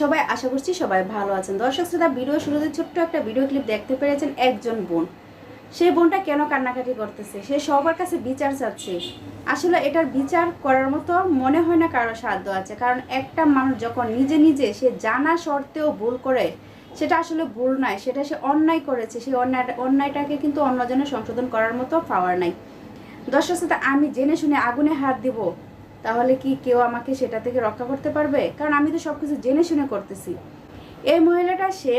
সবাই আশা করছি সবাই ভালো আছেন। দর্শক শ্রোতা, ভিডিও শুরুতে ছোট্ট একটা ভিডিও ক্লিপ দেখতে পেরেছেন একজন বোন। সেই বোনটা কেন কান্নাকাটি করতেছে? সে সবার কাছে বিচার চাচ্ছে। আসলে এটার বিচার করার মতো মনে হয় না কারও সাধ্য আছে। কারণ একটা মানুষ যখন নিজে নিজে সে জানা সত্ত্বেও ভুল করে, সেটা আসলে ভুল নয়। সেটা সে অন্যায় করেছে। সেই অন্যায়, অন্যায়টাকে কিন্তু অন্যজনের সংশোধন করার মতো পাওয়ার নাই। দর্শক শ্রোতা, আমি জেনে শুনে আগুনে হাত দিব। তাহলে কি কেউ আমাকে সেটা থেকে রক্ষা করতে পারবে? কারণ আমি তো সব কিছু জেনে শুনে করতেছি। এই মহিলাটা সে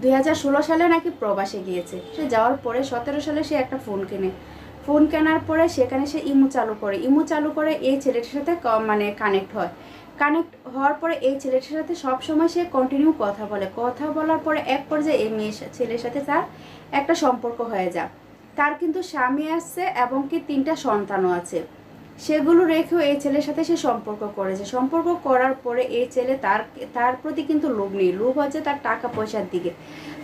দুই হাজার ষোলো সালে নাকি প্রবাসে গিয়েছে। সে যাওয়ার পরে সতেরো সালে সে একটা ফোন কেনে। ফোন কেনার পরে সেখানে সে ইমো চালু করে। ইমো চালু করে এই ছেলেটির সাথে মানে কানেক্ট হয়। কানেক্ট হওয়ার পরে এই ছেলেটির সাথে সব সময় সে কন্টিনিউ কথা বলে। কথা বলার পরে এক পর্যায়ে এই মেয়ে ছেলের সাথে তার একটা সম্পর্ক হয়ে যায়। তার কিন্তু স্বামী আসছে এবং কি তিনটা সন্তানও আছে। সেগুলো রেখেও এই ছেলের সাথে সে সম্পর্ক করেছে। সম্পর্ক করার পরে এই ছেলে তার তার প্রতি কিন্তু লোভ নেই। লোভ হচ্ছে তার টাকা পয়সার দিকে।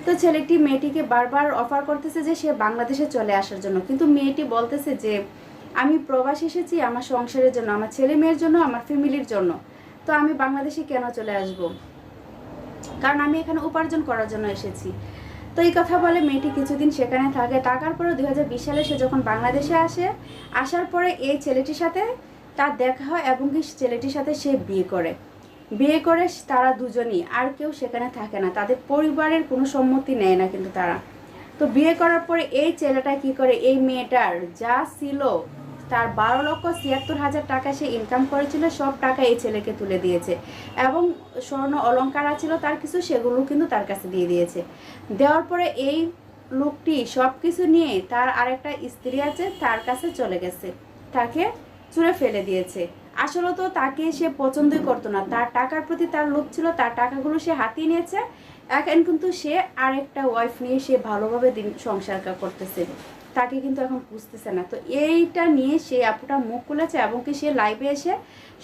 তো ছেলেটি মেয়েটিকে বারবার অফার করতেছে যে সে বাংলাদেশে চলে আসার জন্য। কিন্তু মেয়েটি বলতেছে যে, আমি প্রবাস এসেছি, আমার সংসারের জন্য, আমার ছেলে মেয়ের জন্য, আমার ফ্যামিলির জন্য। তো আমি বাংলাদেশে কেন চলে আসব? কারণ আমি এখানে উপার্জন করার জন্য এসেছি। তো এই কথা বলে মেয়েটি কিছুদিন সেখানে থাকে। থাকার পরে দু হাজার বিশ সালে সে যখন বাংলাদেশে আসে, আসার পরে এই ছেলেটির সাথে তার দেখা হয় এবং কি ছেলেটির সাথে সে বিয়ে করে। বিয়ে করে তারা দুজনই, আর কেউ সেখানে থাকে না। তাদের পরিবারের কোনো সম্মতি নেয় না কিন্তু তারা। তো বিয়ে করার পরে এই ছেলেটা কি করে? এই মেয়েটার যা ছিল তার বারো লক্ষ ছিয়াত্তর হাজার টাকা সে ইনকাম করেছিল, সব টাকা এই ছেলেকে তুলে দিয়েছে। এবং স্বর্ণ অলঙ্কার ছিল তার কিছু, সেগুলো কিন্তু তার কাছে দিয়ে দিয়েছে। দেওয়ার পরে এই লোকটি সব কিছু নিয়ে তার আরেকটা স্ত্রী আছে, তার কাছে চলে গেছে। তাকে চুরে ফেলে দিয়েছে। আসলে তো তাকে সে পছন্দই করতো না। তার টাকার প্রতি তার লোভ ছিল, তার টাকাগুলো সে হাতিয়ে নিয়েছে। এখন কিন্তু সে আরেকটা ওয়াইফ নিয়ে সে ভালোভাবে দিন সংসার করতেছে। তাকে কিন্তু এখন বুঝতেছে না। তো এইটা নিয়ে সে আপুটা মুখ খুলেছে এবং কি সে লাইভে এসে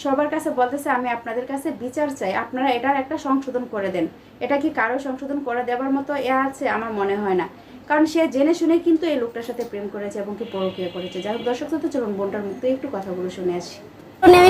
সবার কাছে বলতেছে, আমি আপনাদের কাছে বিচার চাই। আপনারা এটার একটা সংশোধন করে দেন। এটা কি কারও সংশোধন করে দেওয়ার মতো এ আছে? আমার মনে হয় না। কারণ সে জেনে শুনে কিন্তু এই লোকটার সাথে প্রেম করেছে এবং কি পরকীয়া করেছে। যাই হোক, দর্শক তো চলুন বোনটার মুখ একটু কথাগুলো শুনে আসি।